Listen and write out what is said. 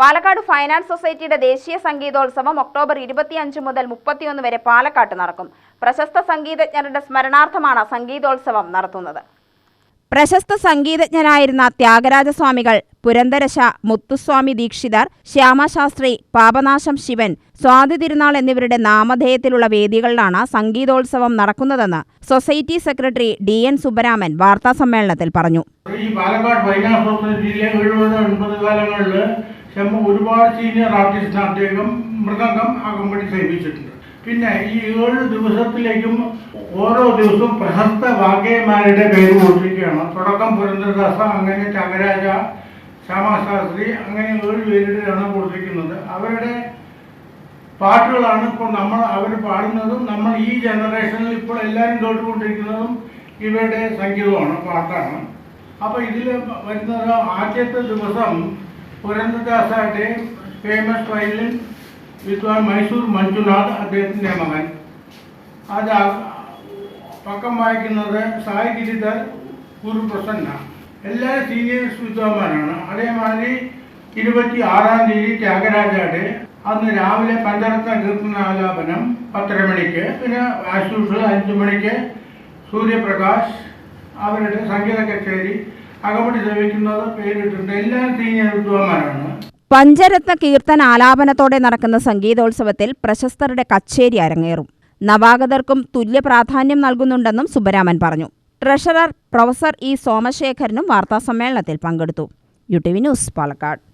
Palakkad finance സൊസൈറ്റിയുടെ ദേശീയ സംഗീതോത്സവം October ഇരുപത്തിയഞ്ച് മുതൽ മുപ്പത്തിയൊന്ന് വരെ പാലക്കാട്ട് നടക്കും. പ്രശസ്ത സംഗീതജ്ഞരുടെ സ്മരണാർത്ഥമാണ് സംഗീതോത്സവം നടത്തുന്നത്. പ്രശസ്ത സംഗീതജ്ഞരായിരുന്ന ത്യാഗരാജസ്വാമികൾ പുരന്ദരശ മുത്തുസ്വാമി ദീക്ഷിതർ ശ്യാമശാസ്ത്രി പാപനാശം ശിവൻ സ്വാതി തിരുനാൾ എന്നിവരുടെ നാമധേയത്തിലുള്ള വേദികളിലാണ് സംഗീതോത്സവം നടക്കുന്നതെന്ന് society secretary D N Subaraman വാർത്താസമ്മേളനത്തിൽ പറഞ്ഞു. ഈ പാലക്കാട് ചെമ്മ ഒരുപാട് സീനിയർ ആർട്ടിസ്റ്റിനെ അദ്ദേഹം മൃദംഗം അകമ്പടി സേവിച്ചിട്ടുണ്ട്. പിന്നെ ഈ ഏഴ് ദിവസത്തിലേക്കും ഓരോ ദിവസവും പ്രശസ്ത വാഗേമാരുടെ പേര് കൊടുത്തിരിക്കുകയാണ്. തുടക്കം പുരന്ദരദാസ അങ്ങനെ ചകരാജ ശ്യാമശാസ്ത്രി അങ്ങനെ ഏഴ് പേരുടെയാണ് കൊടുത്തിരിക്കുന്നത്. അവരുടെ പാട്ടുകളാണ് ഇപ്പോൾ നമ്മൾ അവർ പാടുന്നതും നമ്മൾ ഈ ജനറേഷനിൽ ഇപ്പോൾ എല്ലാവരും കേട്ടുകൊണ്ടിരിക്കുന്നതും ഇവരുടെ സംഗീതമാണ് പാട്ടാണ്. അപ്പോൾ ഇതിൽ വരുന്നത് ആദ്യത്തെ ദിവസം പുരന്ദദാസായിട്ട് ഫേമസ് വയലിൻ വിദ്വാൻ മൈസൂർ മഞ്ജുനാഥ് അദ്ദേഹത്തിന്റെ മകൻ. അത് പക്കം വായിക്കുന്നത് സായി ഗിരിധർ ഗുരുപ്രസന്ന എല്ലാ സീനിയേഴ്സ് വിദ്വാൻമാരാണ് അതേമാതിരി ഇരുപത്തി ആറാം തീയതി ത്യാഗരാജാടെ അന്ന് രാവിലെ പഞ്ചരത്ന കീർത്തനാലാപനം പത്തര മണിക്ക് പിന്നെ ആശുഷ് അഞ്ചു മണിക്ക് സൂര്യപ്രകാശ് അവരുടെ സംഗീത കച്ചേരി പഞ്ചരത്ന കീർത്തന ആലാപനത്തോടെ നടക്കുന്ന സംഗീതോത്സവത്തിൽ പ്രശസ്തരുടെ കച്ചേരി അരങ്ങേറും. നവാഗതർക്കും തുല്യ പ്രാധാന്യം നൽകുന്നുണ്ടെന്നും സുബരാമൻ പറഞ്ഞു. Treasurer professor E. സോമശേഖരനും വാർത്താസമ്മേളനത്തിൽ പങ്കെടുത്തു. U T V news Palakkad.